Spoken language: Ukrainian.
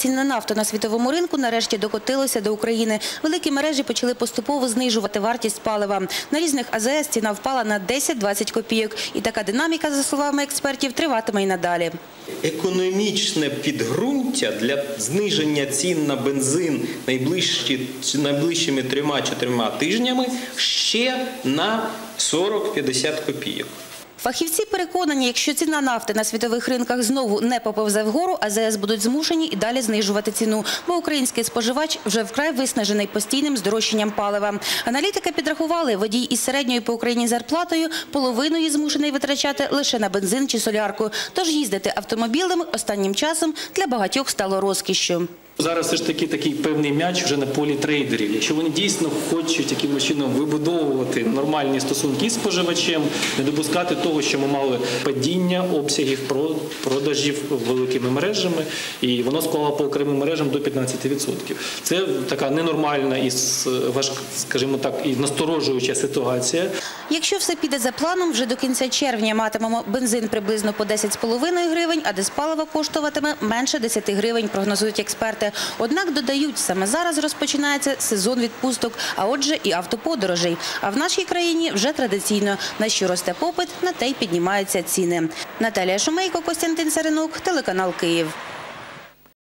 Ціни на на світовому ринку нарешті докотилися до України. Великі мережі почали поступово знижувати вартість палива. На різних АЗС ціна впала на 10-20 копійок. І така динаміка, за словами експертів, триватиме й надалі. економічне підґрунтя для зниження цін на бензин найближчими трьома-чотирма тижнями ще на 40-50 копійок. Фахівці переконані, якщо ціна нафти на світових ринках знову не поповзе вгору, АЗС будуть змушені і далі знижувати ціну, бо український споживач вже вкрай виснажений постійним здорожчанням палива. Аналітики підрахували, водій із середньою по Україні зарплатою половиною змушений витрачати лише на бензин чи солярку. Тож їздити автомобілем останнім часом для багатьох стало розкішшю. Зараз все ж таки такий певний м'яч вже на полі трейдерів. Якщо вони дійсно хочуть якимось чином вибудовувати нормальні стосунки з споживачем, не допускати того, що ми мали падіння обсягів про- продажів великими мережами, і воно склало по окремим мережам до 15%. Це така ненормальна і скажімо так, і насторожуюча ситуація. Якщо все піде за планом, вже до кінця червня матимемо бензин приблизно по 10,5 гривень, а диспаливо коштуватиме менше 10 гривень, прогнозують експерти. Однак додають, саме зараз розпочинається сезон відпусток, а отже і автоподорожей. А в нашій країні вже традиційно, на що росте попит, на те й піднімаються ціни. Наталія Шумейко, Костянтин Саренук, телеканал Київ.